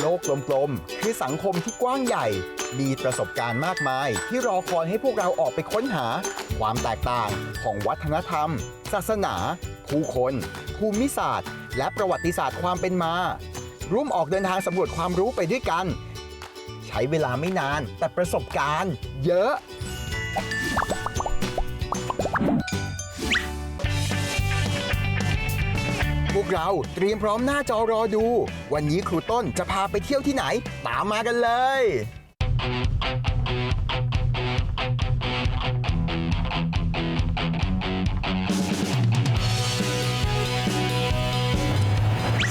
โลกกลมๆคือสังคมที่กว้างใหญ่ มีประสบการณ์มากมาย ที่รอคอยให้พวกเราออกไปค้นหา ความแตกต่างของวัฒนธรรม ศาสนา ผู้คน ภูมิศาสตร์ และประวัติศาสตร์ความเป็นมา ร่วมออกเดินทางสำรวจความรู้ไปด้วยกัน ใช้เวลาไม่นานแต่ประสบการณ์ เยอะ วกเราเตรียมพร้อมหน้าจอรอดู วันนี้ครูต้นจะพาไปเที่ยวที่ไหน ตามมากันเลย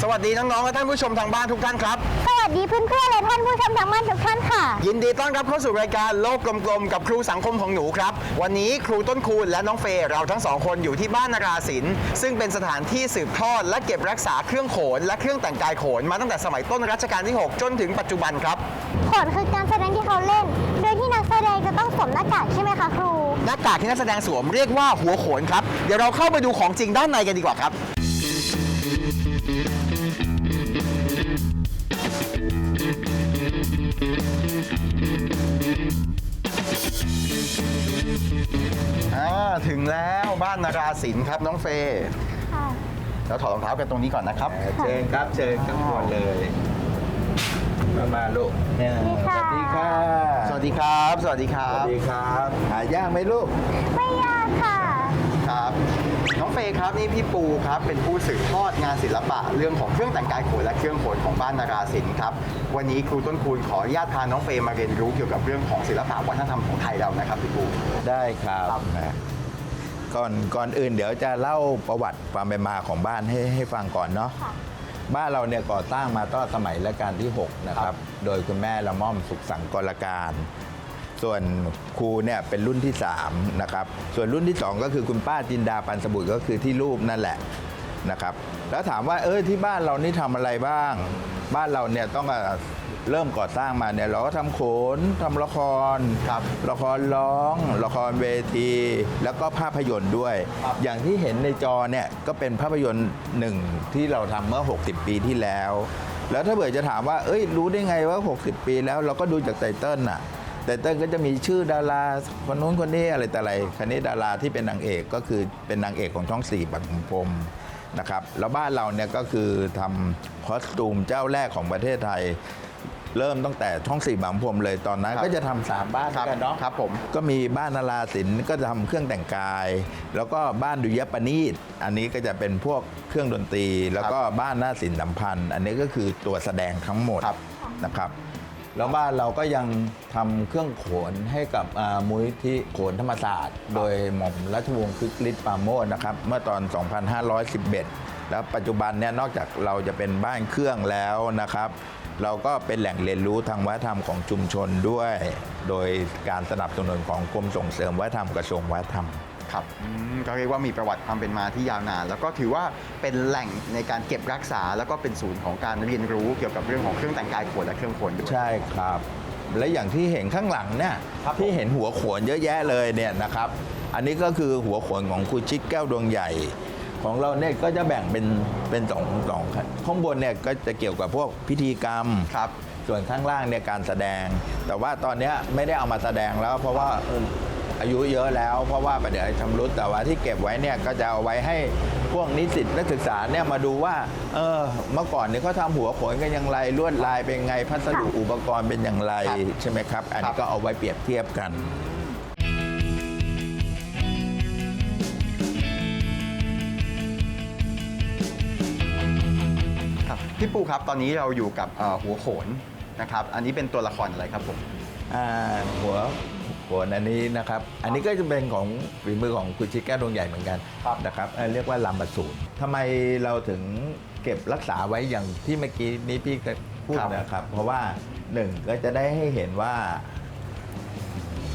สวัสดีน้องๆและท่านผู้ชมทางบ้านทุกท่านครับ สวัสดีเพื่อนๆและท่านผู้ชมทางบ้านทุกท่านค่ะ ยินดีต้อนรับเข้าสู่รายการโลกกลมๆ กับครูสังคมของหนูครับ วันนี้ครูต้นคูณและน้องเฟย์เราทั้งสองคนอยู่ที่บ้านนาราศิลป์ซึ่งเป็นสถานที่สืบทอดและเก็บรักษาเครื่องโขน และเครื่องแต่งกายโขนมาตั้งแต่สมัยต้นรัชกาลที่ 6 จนถึงปัจจุบันครับผลคือการแสดงที่เขาเล่น โดยที่นักแสดงจะต้องสวมหน้ากากใช่ไหมคะครู หน้ากากที่นักแสดงสวมเรียกว่าหัวโขนครับเดี๋ยวเราเข้าไปดูของจริงด้านในกันดีกว่าครับ ถึงแล้วบ้านนาราศิลป์ครับน้องเฟย์ค่ะเราถอดรองเท้ากันตรงนี้ก่อนนะครับ เชิญครับเชิญข้างบนเลย มามาลูกสวัสดีค่ะสวัสดีค่ะ สวัสดีครับ สวัสดีครัสวับ สดีครับ หายากไหมลูก ไม่ยากค่ะ ครับ น้องเฟย์ครับนี่พี่ปูครับเป็นผู้สืบทอดงานศิลปะ เรื่องของเครื่องแต่งกายโขนและเครื่องโขนของบ้านนาราศิลป์ครับวันนี้ครูต้นคูณขออนุญาตพาน้องเฟย์มาเรียนรู้เกี่ยวกับเรื่องของศิลปะวัฒนธรรมของไทยเรานะครับพี่ปู ได้ครับนะ ก่อนก่อนอื่นเดี๋ยวจะเล่าประวัติความเป็นมาของบ้านให้ให้ฟังก่อนเนาะค่ะบ้านเราเนี่ยก่อตั้งมาตั้งแต่สมัยรัชกาลที่ 6 นะคครัรับบโดยคุณแม่ละม่อมสุขสังกรการ ส่วนครูเนี่ยเป็นรุ่นที่ 3 นะครับ ส่วนรุ่นที่ 2 ก็คือคุณป้าจินดาปันสบุตรก็คือที่รูปนั่นแหละนะครับ แล้วถามว่าเออที่บ้านเรานี่ทำอะไรบ้าง บ้านเราเนี่ยต้อง เริ่มก่อสร้างมาเนี่ยเราก็ทำโขนทำละครครับละครร้อง ละครเวที แล้วก็ภาพยนตร์ด้วยครับอย่างที่เห็นในจอเนี่ยก็เป็นภาพยนตร์หนึ่งที่เราทำเมื่อ 60 ปีที่แล้ว แล้วถ้าเผื่อจะถามว่า เอ้ย รู้ได้ไงว่า 60 ปีแล้วเราก็ดูจากไตเติ้ลน่ะไตเติ้ลก็จะมีชื่อดาราคนนู้นคนนี้อะไรแต่อะไรคันนี้ดาราที่เป็นนางเอกก็คือเป็นนางเอกของช่องสี่บังพรมนะครับแล้วบ้านเราเนี่ยก็คือทำคอสตูมเจ้าแรกของประเทศไทย เริ่มตั้งแต่ช่องสี่บางพรมเลยตอนนั้นครับก็จะทำสามบ้านครับกันเนาะครับผมก็มีบ้านนาราศิลป์ก็จะทำเครื่องแต่งกาย แล้วก็บ้านดุยปนีตอันนี้ก็จะเป็นพวกเครื่องดนตรี แล้วก็บ้านหน้าศิลป์สัมพันธ์ อันนี้ก็คือตัวแสดงทั้งหมดครับ นะครับ แล้วบ้านเราก็ยังทำเครื่องโขนให้กับอ่ามูลที่โขนธรรมศาสตร์ โดยหม่อมราชวงศ์คึกฤทธิ์ปราโมชนะครับ เมื่อตอน 2511 แล้วปัจจุบันเนี่ยนอกจากเราจะเป็นบ้านเครื่องแล้วนะครับ เราก็เป็นแหล่งเรียนรู้ทางวัฒนธรรมของชุมชนด้วย โดยการสนับสนุนของกรมส่งเสริมวัฒนธรรมกระทรวงวัฒนธรรม ครับอืมก็เรียกว่ามีประวัติความเป็นมาที่ยาวนาน แล้วก็ถือว่าเป็นแหล่งในการเก็บรักษา แล้วก็เป็นศูนย์ของการเรียนรู้เกี่ยวกับเรื่องของเครื่องแต่งกายโขนและเครื่องโขนด้วย ใช่ครับ และอย่างที่เห็นข้างหลังเนี่ยครับที่เห็นหัวโขนเยอะแยะเลยเนี่ยนะครับ อันนี้ก็คือหัวโขนของครูชิดแก้วดวงใหญ่ ของเราเนี่ยก็จะแบ่งเป็นเป็นสองสองขั้นข้างบนเนี่ยก็จะเกี่ยวกับพวกพิธีกรรมครับ ส่วนข้างล่างเนี่ยการแสดง แต่ว่าตอนเนี้ยไม่ได้เอามาแสดงแล้วเพราะว่าเอออายุเยอะแล้วเพราะว่าประเดี๋ยวชำรุดแต่ว่าที่เก็บไว้เนี่ยก็จะเอาไว้ให้พวกนิสิตนักศึกษาเนี่ยมาดูว่าเออเมื่อก่อนเนี่ยเขาทำหัวโขนกันอย่างไรลวดลายเป็นไงพัสดุอุปกรณ์เป็นอย่างไรครับใช่ไหมครับ อันครันี้บก็เอาไว้เปรียบเทียบกัน พี่ปูครับ ตอนนี้เราอยู่กับเอ่อหัวโขนนะครับ อันนี้เป็นตัวละครอะไรครับผม อ่าหัวโขนอันนี้นะครับ อันนี้ก็จะเป็นของฝีมือของคุณชิดแก้วดวงใหญ่เหมือนกันครับ นะครับเอ่อเรียกว่าลำบสูนทำไมเราถึงเก็บรักษาไว้อย่างที่เมื่อกี้นี้พี่ก็พูดครับนะครับ เพราะว่าหนึ่งก็จะได้ให้เห็นว่า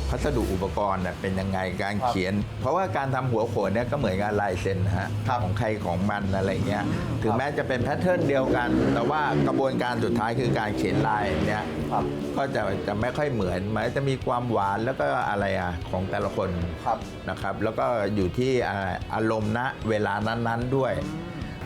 พัสดุอุปกรณ์น่ะเป็นยังไงการครับเขียน เพราะว่าการทำหัวโขนเนี่ยก็เหมือนงานลายเซ็นนะฮะครับของใครของมันอะไรเงี้ยถึงครับแม้จะเป็นแพทเทิร์นเดียวกัน แต่ว่ากระบวนการสุดท้ายคือการเขียนลายเนี่ยครับก็จะจะไม่ค่อยเหมือนมันจะมีความหวานแล้วก็อะไรอะของแต่ละคนครับนะครับ แล้วก็อยู่ที่อ่าอารมณ์ณเวลานั้นๆด้วย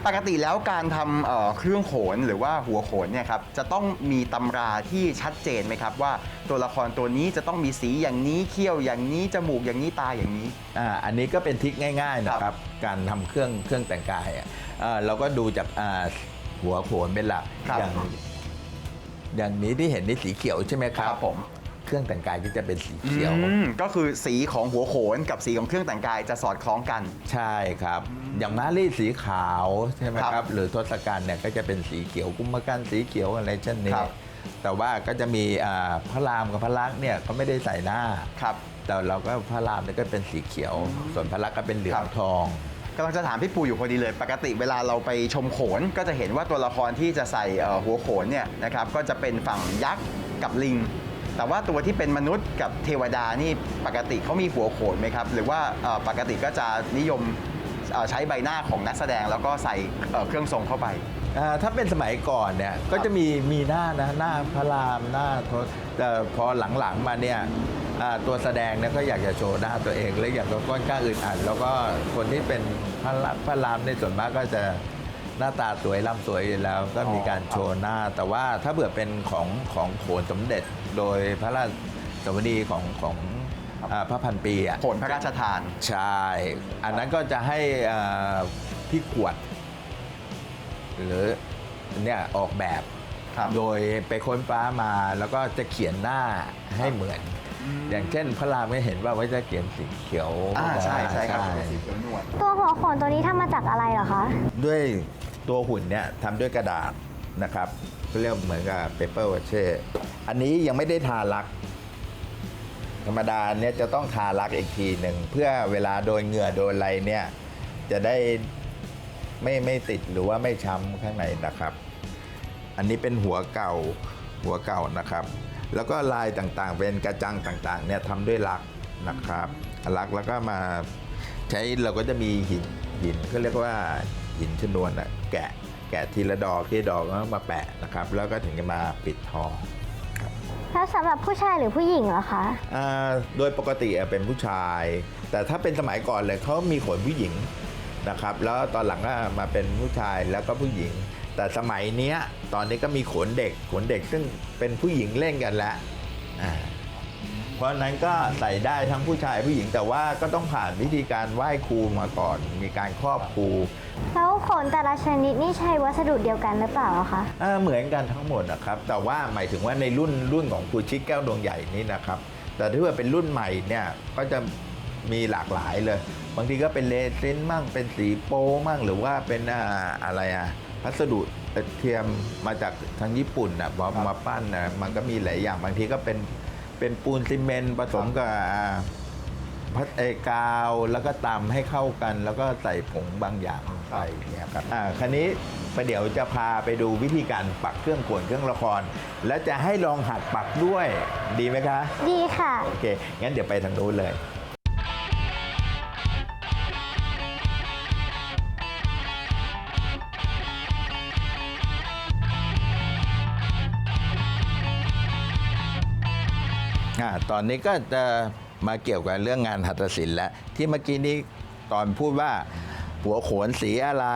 ปกติแล้วการทำเอ่อเครื่องโขนหรือว่าหัวโขนเนี่ยครับจะต้องมีตำราที่ชัดเจนไหมครับ ว่าตัวละครตัวนี้จะต้องมีสีอย่างนี้เขี้ยวอย่างนี้จมูกอย่างนี้ตาอย่างนี้ อ่าอันนี้ก็เป็นทริคง่ายๆนะคครัรับบการทำเครื่องเครื่องแต่งกายอะอ่าเราก็ดูจากอ่าหัวโขนเป็นหลักครับอย่างอย่างนี้ที่เห็นนี่สีเขียวใช่ไหมครับครับผม เครื่องแต่งกายก็จะเป็นสีเขียว อืมก็คือสีของหัวโขนกับสีของเครื่องแต่งกายจะสอดคล้องกัน ใช่ครับ อย่างม้ารีดสีขาวใช่ไหมครับครับหรือทศกัณฐ์เนี่ยก็จะเป็นสีเขียวกุมภกันสีเขียวอะไรเช่นนี้ครับ แต่ว่าก็จะมีอ่าพระรามกับพระลักษณ์เนี่ยเขาไม่ได้ใส่หน้า ครับ แต่เราก็พระรามเนี่ยก็เป็นสีเขียว ส่วนพระลักษณ์ก็เป็นเหลือคงรับทอง กำลังจะถามพี่ปูอยู่พอดีเลย ปกติเวลาเราไปชมโขนก็จะเห็นว่าตัวละครที่จะใส่เอ่อหัวโขนเนี่ยนะครับก็จะเป็นฝั่งยักษ์กับลิง แต่ว่าตัวที่เป็นมนุษย์กับเทวดานี่ปกติเขามีหัวโขนไหมครับ หรือว่าปกติก็จะนิยมใช้ใบหน้าของนักแสดงแล้วก็ใส่เครื่องทรงเข้าไป ถ้าเป็นสมัยก่อนเนี่ยก็จะมีมีหน้านะหน้าพระรามหน้าทศแต่พอหลังๆมาเนี่ยตัวแสดงเนี่ยก็อยากจะโชว์หน้าตัวเองและอยากจะก้อนกล้าอึดอัดแล้วก็คนที่เป็นพระพระรามในส่วนมากก็จะ หน้าตาสวยร่ำสวยอยู่แล้วก็มีการโชว์หน้า แต่ว่าถ้าเบื่อเป็นของของโขนสมเด็จโดยพระราชสวดีของของอ่าพระพันปีอะโขนพระราชทาน ใช่อันนั้นก็จะให้อ่าพี่ขวด หรือเนี่ยออกแบบ ครับ โดยไปค้นฟ้ามาแล้วก็จะเขียนหน้าให้เหมือน อย่างเช่นพระรามไม่เห็นว่าว่าจะเขียนสีเขียวอ่าใช่ใช่ครับใช่สีเขียวนวลตัวหัวโขนตัวนี้ทำมาจากอะไรเหรอคะ ด้วย ตัวหุ่นเนี่ยทำด้วยกระดาษนะครับก็เรียกเหมือนกับเปเปอร์วเช่อันนี้ยังไม่ได้ทาลัก ธรรมดาเนี่ยจะต้องทาลักอีกทีหนึ่ง เพื่อเวลาโดนเหงื่อโดนอะไรเนี่ยจะได้ไม่ไม่ติดหรือว่าไม่ช้ำข้างในนะครับ อันนี้เป็นหัวเก่าหัวเก่านะครับ แล้วก็ลายต่างๆ เป็นกระจังต่างๆเนี่ยทำด้วยลักนะครับลักแล้วก็มาใช้เราก็จะมีหินหินก็เรียกว่าหินชนวนอะ แกะ แกะทีละดอกที่ดอกแล้วมาแปะนะครับ แล้วก็ถึงจะมาปิดทองแล้วสำหรับผู้ชายหรือผู้หญิงเหรอคะอ่าโดยปกติอะเป็นผู้ชาย แต่ถ้าเป็นสมัยก่อนเลยเขามีขนผู้หญิงนะครับ แล้วตอนหลังก็มาเป็นผู้ชายแล้วก็ผู้หญิง แต่สมัยเนี้ยตอนนี้ก็มีขนเด็กขนเด็กซึ่งเป็นผู้หญิงเล่นกันแล้วอ่า เพราะฉะนั้นก็ใส่ได้ทั้งผู้ชายผู้หญิงแต่ว่าก็ต้องผ่านวิธีการไหว้ครูมาก่อน มีการครอบครูแล้วโขนแต่ละชนิดนี่ใช้วัสดุเดียวกันหรือเปล่าอะคะอ่าเหมือนกันทั้งหมดนะครับ แต่ว่าหมายถึงว่าในรุ่นรุ่นของครูชิดแก้วดวงใหญ่นี่นะครับ แต่ถ้าเกิดเป็นรุ่นใหม่เนี่ยก็จะมีหลากหลายเลย บางทีก็เป็นเลซินมั่งเป็นสีโป้มั่งหรือว่าเป็นอ่าอะไรอะพัสดุเทียมมาจากทางญี่ปุ่นนะมามาปั้นนะมันก็มีหลายอย่างบางทีก็เป็น เป็นปูนซีเมนต์ผสมกับอ่าพัดเอกาวแล้วก็ตำให้เข้ากัน แล้วก็ใส่ผงบางอย่างลงไปเนี่ยครับอ่าคันนี้ประเดี๋ยวจะพาไปดูวิธีการปักเครื่องขวนเครื่องละคร แล้วจะให้ลองหัดปักด้วยดีไหมคะ ดีค่ะ โอเค งั้นเดี๋ยวไปทางนู้นเลย อ่าตอนนี้ก็จะมาเกี่ยวกับเรื่องงานหัตถศิลป์แล้วที่เมื่อกี้นี้ตอนพูดว่าหัวโขนสีอะไร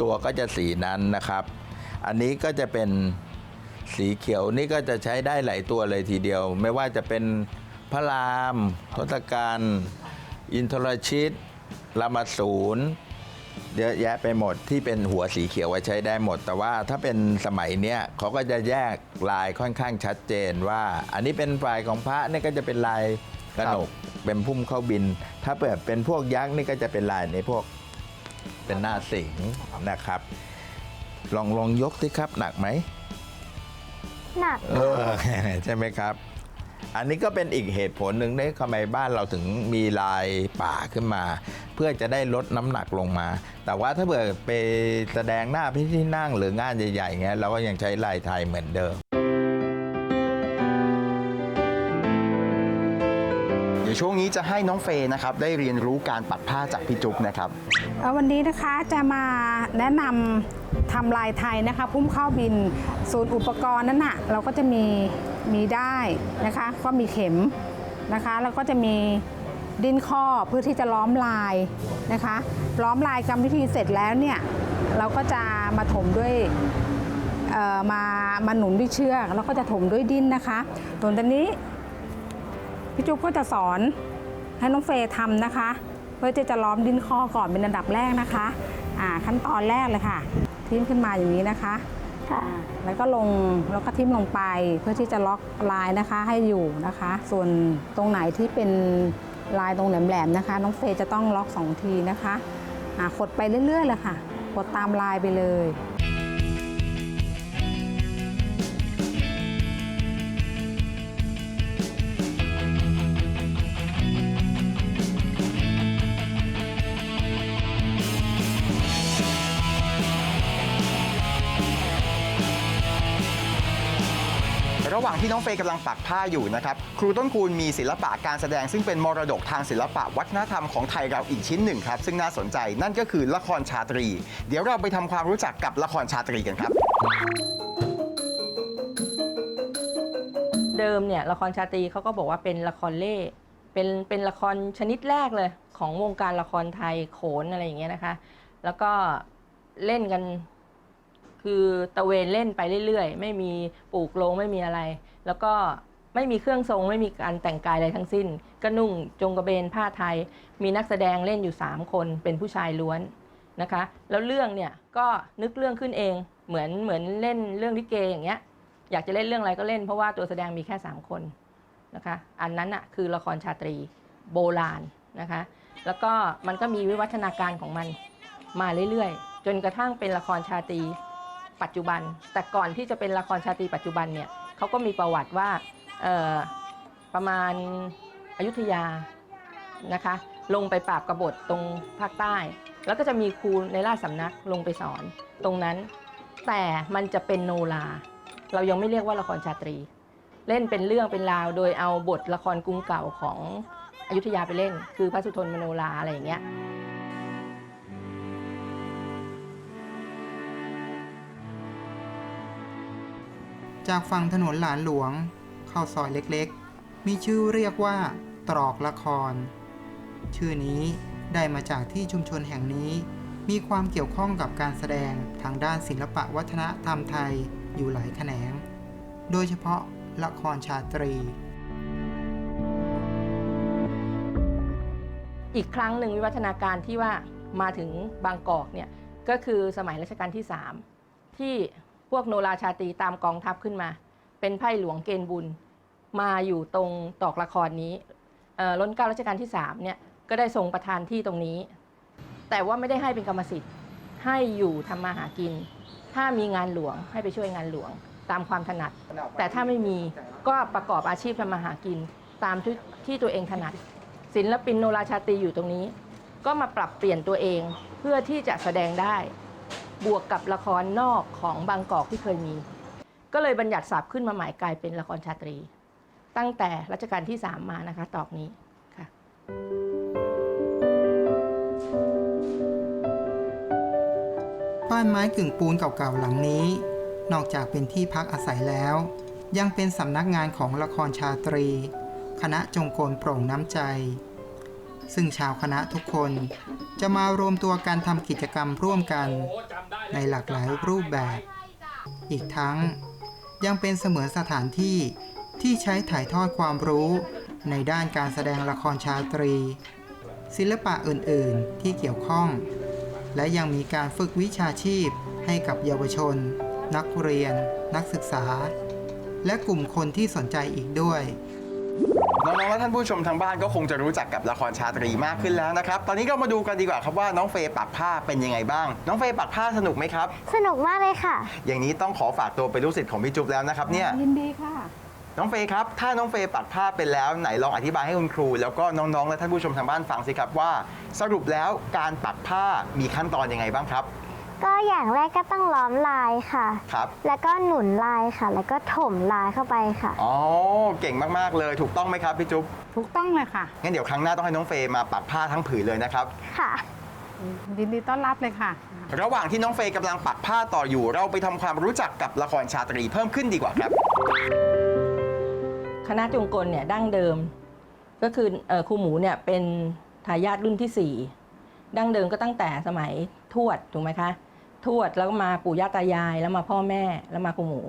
ตัวก็จะสีนั้นนะครับ อันนี้ก็จะเป็นสีเขียวนี่ก็จะใช้ได้หลายตัวเลยทีเดียว ไม่ว่าจะเป็นพระรามทศกัณฐ์อินทรชิตรามาศูน เยอะแยะไปหมดที่เป็นหัวสีเขียวไว้ใช้ได้หมด แต่ว่าถ้าเป็นสมัยเนี้ยเขาก็จะแยกลายค่อนข้างชัดเจนว่า อันนี้เป็นฝ่ายของพระเนี่ยก็จะเป็นลายกระหนกเป็นพุ่มเข้าบิน ถ้าเปิดเป็นพวกยักษ์นี่ก็จะเป็นลายในพวกเป็นหน้าสิงห์นะครับ ลองลองยกสิครับหนักไหมหนัก เออใช่ไหมครับ อันนี้ก็เป็นอีกเหตุผลหนึ่งที่ทำไมบ้านเราถึงมีลายป่าขึ้นมา เพื่อจะได้ลดน้ำหนักลงมา แต่ว่าถ้าเกิดไปแสดงหน้าพิธีนั่งหรืองานใหญ่ๆเงี้ยเราก็ยังใช้ลายไทยเหมือนเดิม ยวช่วงนี้จะให้น้องเฟย์นะครับได้เรียนรู้การปักผ้าจากพี่จุ๊บนะครับ เอ่อวันนี้นะคะจะมาแนะนำทำลายไทยนะคะ พุ่มข้าวบินศูนย์อุปกรณ์นั้นน่ะเราก็จะมีมีได้นะคะ ก็มีเข็มนะคะ แล้วก็จะมีดินข้อเพื่อที่จะล้อมลายนะคะ ล้อมลายกรรมวิธีเสร็จแล้วเนี่ยเราก็จะมาถมด้วย เอ่อมามาหนุนด้วยเชือกแล้วก็จะถมด้วยดินนะคะส่วนตอนนี้ พี่จุ๊บก็จะสอนให้น้องเฟย์ทำนะคะ เพื่อที่จะล้อมดิ้นข้อก่อนเป็นอันดับแรกนะคะอ่าขั้นตอนแรกเลยค่ะ ทิ้มขึ้นมาอย่างนี้นะคะค่ะแล้วก็ลงแล้วก็ทิ่มลงไปเพื่อที่จะล็อกลายนะคะให้อยู่นะคะ ส่วนตรงไหนที่เป็นลายตรงแหลมๆนะคะ น้องเฟย์จะต้องล็อกสองทีนะคะอ่ากดไปเรื่อยๆเลยค่ะกดตามลายไปเลย ที่น้องเฟย์กำลังปักผ้าอยู่นะครับ ครูต้นคูณมีศิลปะการแสดงซึ่งเป็นมรดกทางศิลปะวัฒนธรรมของไทยเราอีกชิ้นหนึ่งครับ ซึ่งน่าสนใจนั่นก็คือละครชาตรี เดี๋ยวเราไปทำความรู้จักกับละครชาตรีกันครับ เดิมเนี่ยละครชาตรีเขาก็บอกว่าเป็นละครเล่เป็นเป็นละครชนิดแรกเลยของวงการละครไทยโขนอะไรอย่างเงี้ยนะคะ แล้วก็เล่นกัน คือตะเวนเล่นไปเรื่อยๆ ไม่มีปลูกโลงไม่มีอะไร แล้วก็ไม่มีเครื่องทรงไม่มีการแต่งกายอะไรทั้งสิ้น ก็นุ่งจงกระเบนผ้าไทย มีนักแสดงเล่นอยู่ 3 คนเป็นผู้ชายล้วนนะคะ แล้วเรื่องเนี่ยก็นึกเรื่องขึ้นเองเหมือนเหมือนเล่นเรื่องลิเกอย่างเงี้ยอยากจะเล่นเรื่องอะไรก็เล่นเพราะว่าตัวแสดงมีแค่ 3 คนนะคะ อันนั้นอะคือละครชาตรีโบราณนะคะ แล้วก็มันก็มีวิวัฒนาการของมันมาเรื่อยๆ จนกระทั่งเป็นละครชาตรี ปัจจุบัน แต่ก่อนที่จะเป็นละครชาตรีปัจจุบันเนี่ยเขาก็มีประวัติว่าประมาณอยุธยานะคะ ลงไปปราบกบฏตรงภาคใต้ แล้วก็จะมีครูในราชสำนักลงไปสอนตรงนั้น แต่มันจะเป็นโนราเรายังไม่เรียกว่าละครชาตรี เล่นเป็นเรื่องเป็นราว โดยเอาบทละครกรุงเก่าของอยุธยาไปเล่น คือพระสุทนมโนราอะไรอย่างเงี้ย จากฝั่งถนนหลานหลวง เข้าซอยเล็กๆ มีชื่อเรียกว่า ตรอกละคร ชื่อนี้ได้มาจากที่ชุมชนแห่งนี้ มีความเกี่ยวข้องกับการแสดงทางด้านศิลปะวัฒนธรรมไทยอยู่หลายแขนง โดยเฉพาะละครชาตรี อีกครั้งหนึ่งวิวัฒนาการที่ว่ามาถึงบางกอกเนี่ยก็คือสมัยรัชกาลที่ 3 ที่ พวกโนราชาตรีตามกองทัพขึ้นมา เป็นไพ่หลวงเกณฑ์บุญ มาอยู่ตรงตอกละครนี้ล้นเก้ารัชกาลที่3เนี่ยก็ได้ทรงประทานที่ตรงนี้ แต่ว่าไม่ได้ให้เป็นกรรมสิทธิ์ ให้อยู่ทำมาหากิน ถ้ามีงานหลวงให้ไปช่วยงานหลวงตามความถนัด แต่ถ้าไม่มีก็ประกอบอาชีพทำมาหากิน ตามที่ที่ตัวเองถนัด ศิลปินโนราชาตรีอยู่ตรงนี้ ก็มาปรับเปลี่ยนตัวเองเพื่อที่จะแสดงได้ บวกกับละครนอกของบางกอกที่เคยมี ก็เลยบัญญัติศัพท์ขึ้นมาใหม่กลายเป็นละครชาตรี ตั้งแต่รัชกาลที่ 3 มานะคะตอกนี้ค่ะบ้านไม้กึ่งปูนเก่าๆหลังนี้ นอกจากเป็นที่พักอาศัยแล้ว ยังเป็นสำนักงานของละครชาตรี คณะจงกรโปร่งน้ำใจ ซึ่งชาวคณะทุกคนจะมารวมตัวกันทำกิจกรรมร่วมกันในหลากหลายรูปแบบ อีกทั้งยังเป็นเสมือนสถานที่ที่ใช้ถ่ายทอดความรู้ในด้านการแสดงละครชาตรี ศิลปะอื่นๆที่เกี่ยวข้อง และยังมีการฝึกวิชาชีพให้กับเยาวชน นักเรียน นักศึกษา และกลุ่มคนที่สนใจอีกด้วย น้องๆและท่านผู้ชมทางบ้านก็คงจะรู้จักกับละครชาตรีมากขึ้นแล้วนะครับ ตอนนี้เรามาดูกันดีกว่าครับว่าน้องเฟย์ปักผ้าเป็นยังไงบ้าง น้องเฟย์ปักผ้าสนุกไหมครับ สนุกมากเลยค่ะ อย่างนี้ต้องขอฝากตัวเป็นลูกศิษย์ของพี่จุ๊บแล้วนะครับเนี่ย ยินดีค่ะ น้องเฟย์ครับ ถ้าน้องเฟย์ปักผ้าเป็นแล้วไหนลองอธิบายให้คุณครู แล้วก็น้องๆ และท่านผู้ชมทางบ้านฟังสิครับว่า สรุปแล้วการปักผ้ามีขั้นตอนยังไงบ้างครับ ก็อย่างแรกก็ต้องล้อมลายค่ะ ครับแล้วก็หนุนลายค่ะ แล้วก็ถมลายเข้าไปค่ะ อ๋อเก่งมากๆเลยถูกต้องไหมครับพี่จุ๊บถูกต้องเลยค่ะ งั้นเดี๋ยวครั้งหน้าต้องให้น้องเฟย์มาปักผ้าทั้งผืนเลยนะครับ ค่ะ ยินดีต้อนรับเลยค่ะ ระหว่างที่น้องเฟย์กำลังปักผ้าต่ออยู่ เราไปทำความรู้จักกับละครชาตรีเพิ่มขึ้นดีกว่าครับ คณะจงกลเนี่ยดั้งเดิม ก็คือเอ่อครูหมูเนี่ยเป็นทายาทรุ่นที่4ดั้งเดิมก็ตั้งแต่สมัยทวดถูกไหมคะ ทวดแล้วก็มาปู่ย่าตายายแล้วมาพ่อแม่แล้วมาครูหมู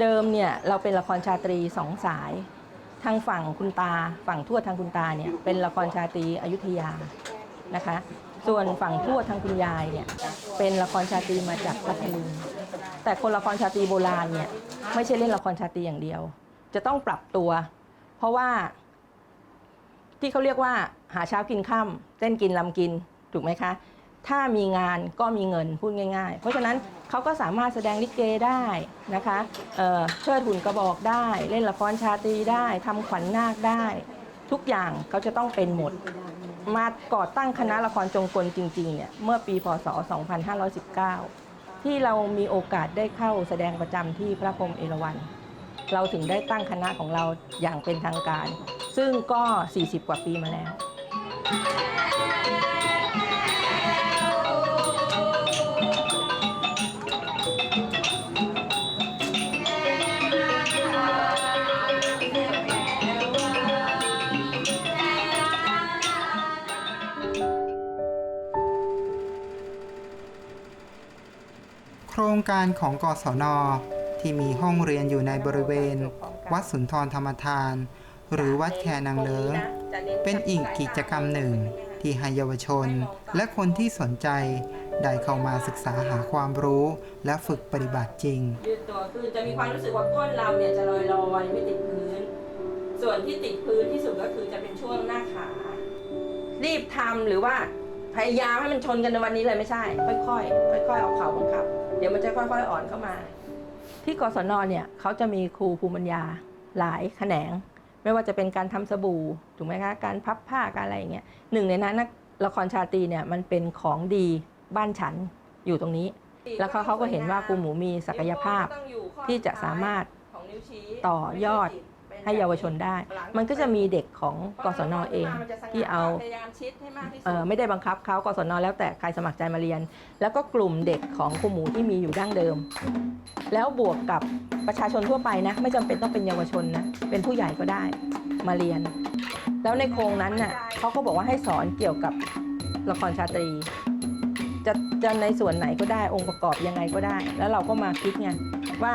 เดิมเนี่ยเราเป็นละครชาตรีสองสาย ทางฝั่งคุณตา ฝั่งทวดทางคุณตาเนี่ยเป็นละครชาตรีอยุธยานะคะ ส่วนฝั่งทวดทางคุณยายเนี่ยเป็นละครชาตรีมาจากพัทลุงแต่คนละครชาตรีโบราณเนี่ยไม่ใช่เล่นละครชาตรีอย่างเดียว จะต้องปรับตัว เพราะว่า ที่เขาเรียกว่าหาเช้ากินค่ำเต้นกินลำกินถูกไหมคะ ถ้ามีงานก็มีเงินพูดง่าย ๆ เพราะฉะนั้นเขาก็สามารถแสดงลิเกได้นะคะเเชิดหุ่นกระบอกได้ เล่นละครชาตรีได้ทำขวัญนาคได้ ทุกอย่างเขาจะต้องเป็นหมด มาก่อตั้งคณะละครจงกลจริงๆเนี่ยเมื่อปีพศ 2519 ที่เรามีโอกาสได้เข้าแสดงประจำที่พระพรมเอราวัณเราถึงได้ตั้งคณะของเราอย่างเป็นทางการ ซึ่งก็ 40 กว่าปีมาแล้ว รงการของกศน ที่มีห้องเรียนอยู่ในบริเวณ วัดสุนทรธรรมทาน หรือวัดแคนางเลิงเป็นอีกกิจกรรมหนึ่ง ที่ให้เยาวชน และคนที่สนใจได้เข้ามาศึกษาหาความรู้และฝึกปฏิบัติจริงยืดตัวคือจะมีความรู้สึกว่าก้นเราเนี่ยจะลอยลอยไม่ติดพื้น ส่วนที่ติดพื้นที่สุดก็คือจะเป็นช่วงหน้าขา รีบทำหรือว่าพยายามให้มันชนกันในวันนี้เลยไม่ใช่ ค่อยๆค่อยๆเอาเข่าบังคับ เดี๋ยวมันจะค่อยๆอ่อนเข้ามา ที่กศนเนี่ยเขาจะมีครูภูมิปัญญาหลายแขนง ไม่ว่าจะเป็นการทำสบู่ถูกไหมคะการพับผ้าการอะไรอย่างเงี้ยหนึ่งในนั้นนะละครชาตรีเนี่ยมันเป็นของดีบ้านฉันอยู่ตรงนี้ แล้วเขาเขาก็เห็นว่าครูหมูมีศักยภาพที่จะสามารถต่อยอด ให้เยาวชนได้ มันก็จะมีเด็กของกศนเอง ที่เอาเอ่อไม่ได้บังคับเขากศนแล้วแต่ใครสมัครใจมาเรียน แล้วก็กลุ่มเด็กของครูหมูที่มีอยู่ดั้งเดิม แล้วบวกกับประชาชนทั่วไปนะ ไม่จำเป็นต้องเป็นเยาวชนนะเป็นผู้ใหญ่ก็ได้มาเรียน แล้วในโครงนั้นน่ะเขาก็บอกว่าให้สอนเกี่ยวกับละครชาตรี จะจะในส่วนไหนก็ได้องค์ประกอบยังไงก็ได้ แล้วเราก็มาคิดไงว่า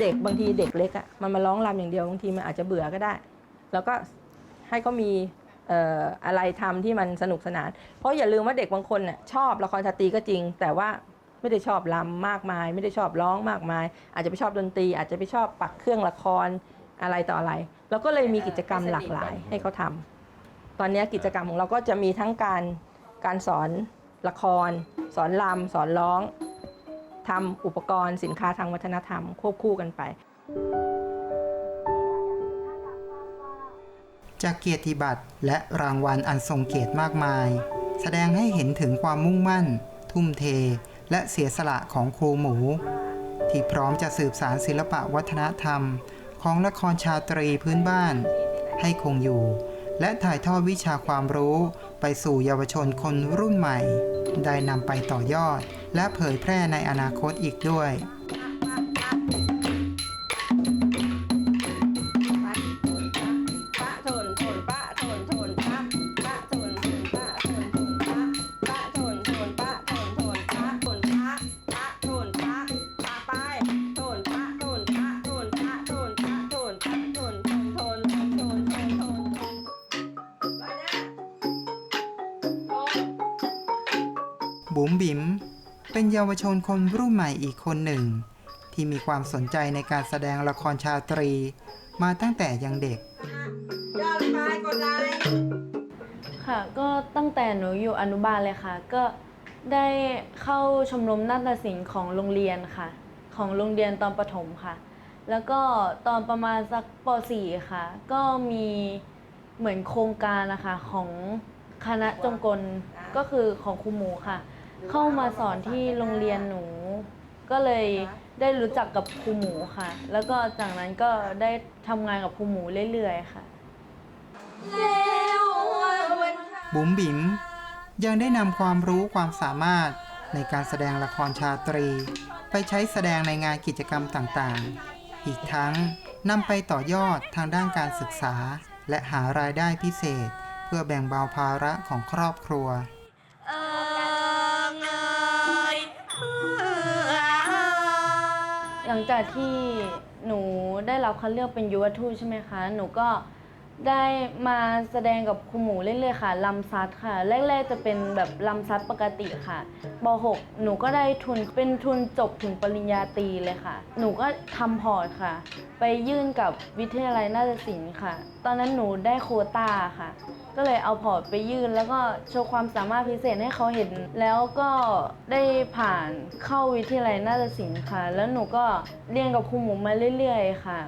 เด็กบางทีเด็กเล็กอะ่ะมันมาร้องรำอย่างเดียวบางทีมันอาจจะเบื่อก็ได้ แล้วก็ให้เขามีอะไรทำที่มันสนุกสนาน เพราะอย่าลืมว่าเด็กบางคนน่ะชอบละครชาตรีก็จริง แต่ว่าไม่ได้ชอบรำมากมาย ไม่ได้ชอบร้องมากมาย อาจจะไปชอบดนตรี อาจจะไปชอบปักเครื่องละครอะไรต่ออะไรเราก็เลยมีกิจกรรมหลากหลายให้เขาทำตอนนี้กิจกรรมของเราก็จะมีทั้งการการสอน ละคร สอนรำสอนร้องทำอุปกรณ์สินค้าทางวัฒนธรรม ควบคู่กันไป จากเกียรติบัตรและรางวัลอันทรงเกียรติมากมาย แสดงให้เห็นถึงความมุ่งมั่น ทุ่มเท และเสียสละของครูหมู ที่พร้อมจะสืบสารศิลปะวัฒนธรรม ของละครชาตรีพื้นบ้าน ให้คงอยู่ และถ่ายทอดวิชาความรู้ไปสู่เยาวชนคนรุ่นใหม่ ได้นำไปต่อยอด และเผยแพร่ในอนาคตอีกด้วย บุ๋มบิ๋มเป็นเยาวชนคนรุ่นใหม่อีกคนหนึ่ง ที่มีความสนใจในการแสดงละครชาตรี มาตั้งแต่ยังเด็ก ยอดไปกดไลค์ค่ะ ก็ตั้งแต่หนูอยู่อนุบาลเลยค่ะ ก็ได้เข้าชมรมนาฏศิลป์ของโรงเรียนค่ะ ของโรงเรียนตอนประถมค่ะ แล้วก็ตอนประมาณสักป .4 ค่ะ ก็มีเหมือนโครงการนะคะของคณะจงกลก็คือของครูหมูค่ะ เข้ามาสอนที่โรงเรียนหนู ก็เลยได้รู้จักกับครูหมูค่ะ แล้วก็จากนั้นก็ได้ทำงานกับครูหมูเรื่อยๆค่ะ บุ๋มบิ๋มยังได้นำความรู้ความสามารถในการแสดงละครชาตรี ไปใช้แสดงในงานกิจกรรมต่างๆ อีกทั้งนำไปต่อยอดทางด้านการศึกษา และหารายได้พิเศษ เพื่อแบ่งเบาภาระของครอบครัว หลังจากที่หนูได้รับคัดเลือกเป็นยุวทูตใช่ไหมคะ หนูก็ ได้มาแสดงกับครูหมูเรื่อยๆค่ะลำซัดค่ะ แรก ๆ จะเป็นแบบลำซัดปกติค่ะป .6 หนูก็ได้ทุนเป็นทุนจบถึงปริญญาตรีเลยค่ะ หนูก็ทำพอร์ตค่ะ ไปยื่นกับวิทยาลัยนาฏศิลป์ค่ะ ตอนนั้นหนูได้โคต้าค่ะ ก็เลยเอาพอร์ตไปยื่น แล้วก็โชว์ความสามารถพิเศษให้เขาเห็น แล้วก็ได้ผ่านเข้าวิทยาลัยนาฏศิลป์ค่ะ แล้วหนูก็เรียนกับครูหมูมาเรื่อย ๆ ค่ะ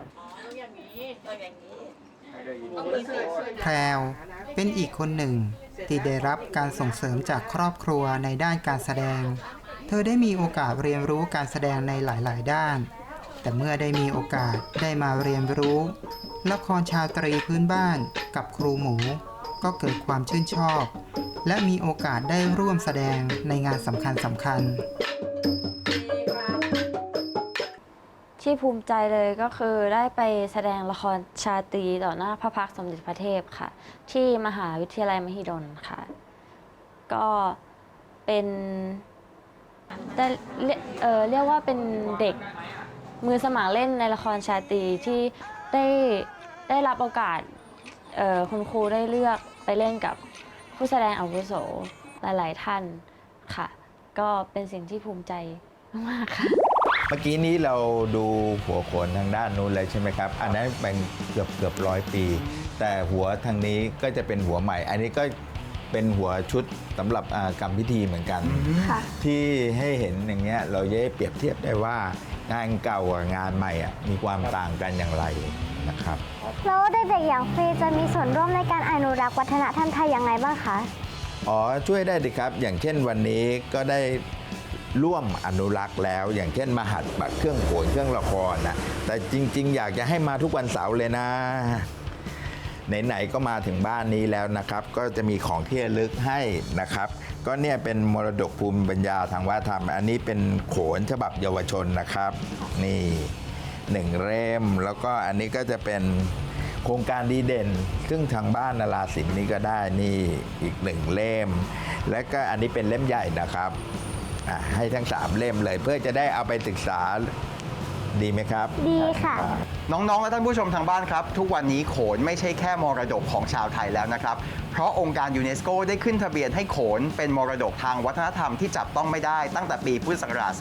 อย่างนี้อย่างนี้ แพรวเป็นอีกคนหนึ่งที่ได้รับการส่งเสริมจากครอบครัวในด้านการแสดง เธอได้มีโอกาสเรียนรู้การแสดงในหลาย ๆ ด้าน แต่เมื่อได้มีโอกาสได้มาเรียนรู้ ละครชาตรีพื้นบ้านกับครูหมู ก็เกิดความชื่นชอบ และมีโอกาสได้ร่วมแสดงในงานสำคัญสำคัญ ที่ภูมิใจเลยก็คือได้ไปแสดงละครชาตรีต่อหน้าพระพักตร์สมเด็จพระเทพค่ะ ที่มหาวิทยาลัยมหิดลค่ะ ก็เป็นได้เอ่อเรียกว่าเป็นเด็กมือสมัครเล่นในละครชาตรีที่ได้ได้รับโอกาสเออคุณครูได้เลือกไปเล่นกับผู้แสดงอาวุโสหลาย ๆ ท่านค่ะ ก็เป็นสิ่งที่ภูมิใจมากค่ะ มื่อกี้นี้เราดูหัวโขนทางด้านนู้นเลยใช่ไหมครับ อันนั้นเป็นเกือบเกือบร้อยปี แต่หัวทางนี้ก็จะเป็นหัวใหม่ อันนี้ก็เป็นหัวชุดสำหรับอ่ากรรมพิธีเหมือนกัน ค่ะ ที่ให้เห็นอย่างเงี้ยเราจะได้เปรียบเทียบได้ว่างานเก่ากับงานใหม่อะมีความต่างกันอย่างไรนะครับ แล้วเด็กๆอย่างฟรีจะมีส่วนร่วมในการอนุรักษ์วัฒนธรรมไทยอย่างไรบ้างคะ อ๋อช่วยได้ดิครับ อย่างเช่นวันนี้ก็ได้ ร่วมอนุรักษ์แล้ว อย่างเช่นมหัดบัตรเครื่องโขนเครื่องละครนะแต่จริง ๆ อยากจะให้มาทุกวันเสาร์เลยนะไหนๆก็มาถึงบ้านนี้แล้วนะครับ ก็จะมีของที่ระลึกให้นะครับ ก็เนี่ยเป็นมรดกภูมิปัญญาทางวัฒนธรรม อันนี้เป็นโขนฉบับเยาวชนนะครับ นี่หนึ่งเล่มแล้วก็อันนี้ก็จะเป็นโครงการดีเด่น ซึ่งทางบ้านนาราศิลป์นี่ก็ได้นี่อีกหนึ่งเล่ม และก็อันนี้เป็นเล่มใหญ่นะครับ อะให้ทั้งสามเล่มเลย เพื่อจะได้เอาไปศึกษาดีไหมครับ ดีค่ะ น้องๆ และท่านผู้ชมทางบ้านครับ ทุกวันนี้โขนไม่ใช่แค่มรดกของชาวไทยแล้วนะครับ เพราะองค์การยูเนสโกได้ขึ้นทะเบียนให้โขนเป็นมรดกทางวัฒนธรรมที่จับต้องไม่ได้ตั้งแต่ปีพุทธศักราช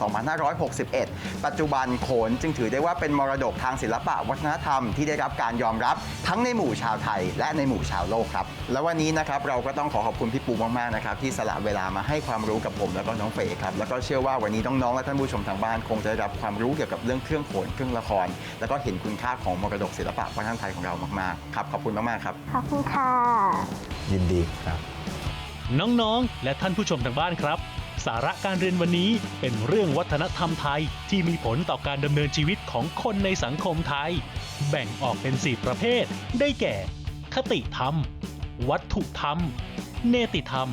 2561 ปัจจุบันโขนจึงถือได้ว่าเป็นมรดกทางศิลปะวัฒนธรรมที่ได้รับการยอมรับทั้งในหมู่ชาวไทย และในหมู่ชาวโลกครับ และวันนี้นะครับเราก็ต้องขอขอบคุณพี่ปูมากๆนะครับที่สละเวลามาให้ความรู้กับผมแล้วก็น้องเฟยครับแล้วก็เชื่อว่าวันนี้น้องๆและท่านผู้ชมทางบ้านคงจะได้รับความรู้เกี่ยวกับเรื่องเครื่องโขนเครื่องละคร แล้วก็เห็นคุณค่าของมรดกศิลปะวัฒนธรรมไทยของเรามากๆครับขอบคุณมากๆครับขอบคุณค่ะยินดีครับ น้องๆ และท่านผู้ชมทางบ้านครับ สาระการเรียนวันนี้เป็นเรื่องวัฒนธรรมไทยที่มีผลต่อการดำเนินชีวิตของคนในสังคมไทย แบ่งออกเป็น 4 ประเภท ได้แก่ คติธรรม วัตถุธรรม เนติธรรม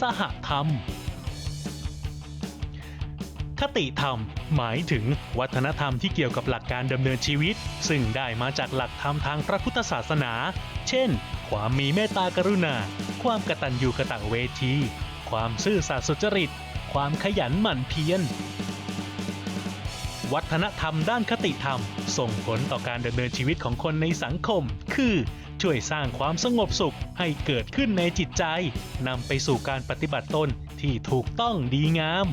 สหธรรม คติธรรม หมายถึงวัฒนธรรมที่เกี่ยวกับหลักการดำเนินชีวิต ซึ่งได้มาจากหลักธรรมทางพระพุทธศาสนา เช่น ความมีเมตตากรุณา ความกตัญญูกะตเวที ความซื่อสัตย์สุจริต ความขยันหมั่นเพียร วัฒนธรรมด้านคติธรรม ส่งผลต่อการดำเนินชีวิตของคนในสังคม คือช่วยสร้างความสงบสุขให้เกิดขึ้นในจิตใจ นำไปสู่การปฏิบัติตนที่ถูกต้องดีงาม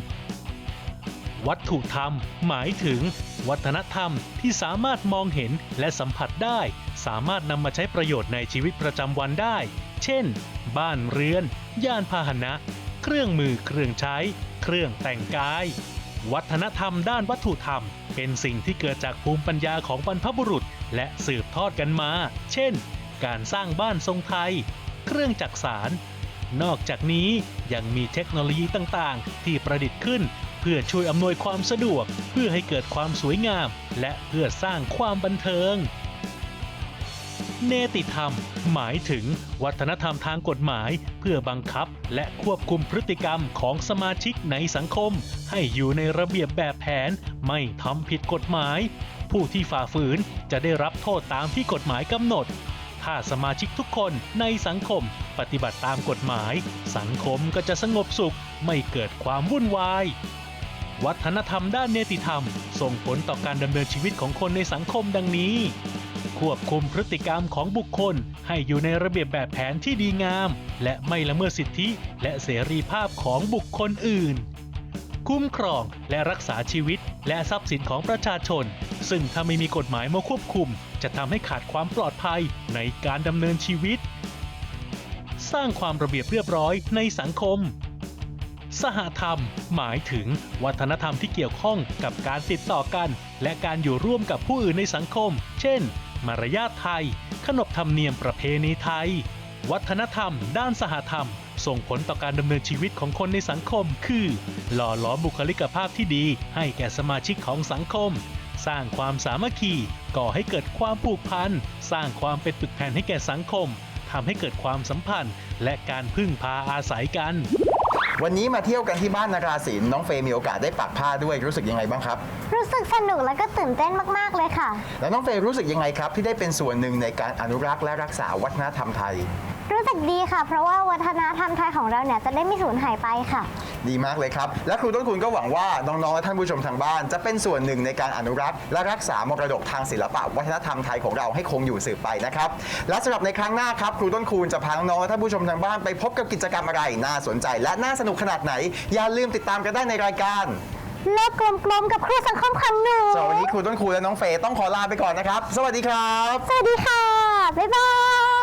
วัตถุธรรม หมายถึง วัฒนธรรมที่สามารถมองเห็นและสัมผัสได้ สามารถนำมาใช้ประโยชน์ในชีวิตประจำวันได้ เช่น บ้านเรือน ยานพาหนะ เครื่องมือเครื่องใช้ เครื่องแต่งกาย วัฒนธรรมด้านวัตถุธรรม เป็นสิ่งที่เกิดจากภูมิปัญญาของบรรพบุรุษ และสืบทอดกันมา เช่น การสร้างบ้านทรงไทย เครื่องจักสานนอกจากนี้ยังมีเทคโนโลยีต่างๆ ที่ประดิษฐ์ขึ้น พื่อช่วยอำนวยความสะดวก เพื่อให้เกิดความสวยงาม และเพื่อสร้างความบันเทิง เนติธรรม หมายถึงวัฒนธรรมทางกฎหมาย เพื่อบังคับและควบคุมพฤติกรรมของสมาชิกในสังคม ให้อยู่ในระเบียบแบบแผนไม่ทำผิดกฎหมาย ผู้ที่ฝ่าฝืนจะได้รับโทษตามที่กฎหมายกำหนด ถ้าสมาชิกทุกคนในสังคมปฏิบัติตามกฎหมาย สังคมก็จะสงบสุขไม่เกิดความวุ่นวาย วัฒนธรรมด้านเนติธรรม ส่งผลต่อการดำเนินชีวิตของคนในสังคมดังนี้ ควบคุมพฤติกรรมของบุคคล ให้อยู่ในระเบียบแบบแผนที่ดีงาม และไม่ละเมิดสิทธิและเสรีภาพของบุคคลอื่น คุ้มครองและรักษาชีวิตและทรัพย์สินของประชาชน ซึ่งถ้าไม่มีกฎหมายมาควบคุม จะทำให้ขาดความปลอดภัยในการดำเนินชีวิต สร้างความระเบียบเรียบร้อยในสังคม สหธรรม หมายถึงวัฒนธรรมที่เกี่ยวข้องกับการติดต่อกัน และการอยู่ร่วมกับผู้อื่นในสังคม เช่น มารยาทไทย ขนบธรรมเนียมประเพณีไทย วัฒนธรรม ด้านสหธรรม ส่งผลต่อการดำเนินชีวิตของคนในสังคม คือ หล่อหลอมบุคลิกภาพที่ดี ให้แก่สมาชิกของสังคม สร้างความสามัคคีก่อให้เกิดความผูกพันสร้างความเป็นปึกแผ่นให้แก่สังคมทำให้เกิดความสัมพันธ์ และการพึ่งพาอาศัยกัน วันนี้มาเที่ยวกันที่บ้านนาราศิลป์น้องเฟย์มีโอกาสได้ปักผ้าด้วยรู้สึกยังไงบ้างครับรู้สึกสนุกแล้วก็ตื่นเต้นมาก ๆ เลยค่ะ แล้วน้องเฟย์รู้สึกยังไงครับ ที่ได้เป็นส่วนหนึ่งในการอนุรักษ์และรักษาวัฒนธรรมไทย รู้สึกดีค่ะ เพราะว่าวัฒนธรรมไทยของเราเนี่ยจะได้ไม่สูญหายไปค่ะ ดีมากเลยครับ และครูต้นคุณก็หวังว่าน้องๆและท่านผู้ชมทางบ้าน จะเป็นส่วนหนึ่งในการอนุรักษ์และรักษามรดกทางศิลปะวัฒนธรรมไทยของเราให้คงอยู่สืบไปนะครับและสำหรับในครั้งหน้าครับครูต้นคูณจะพาน้องๆและท่านผู้ชมทางบ้านไปพบกับกิจกรรมอะไรน่าสนใจ และน่าสนุกขนาดไหน อย่าลืมติดตามกันได้ในรายการโลกกลมๆกับครูสังคมของหนูสำหรับวันนี้ครูต้นคูณและน้องเฟย์ต้องขอลาไปก่อนนะครับ สวัสดีครับ สวัสดีค่ะบ๊ายบาย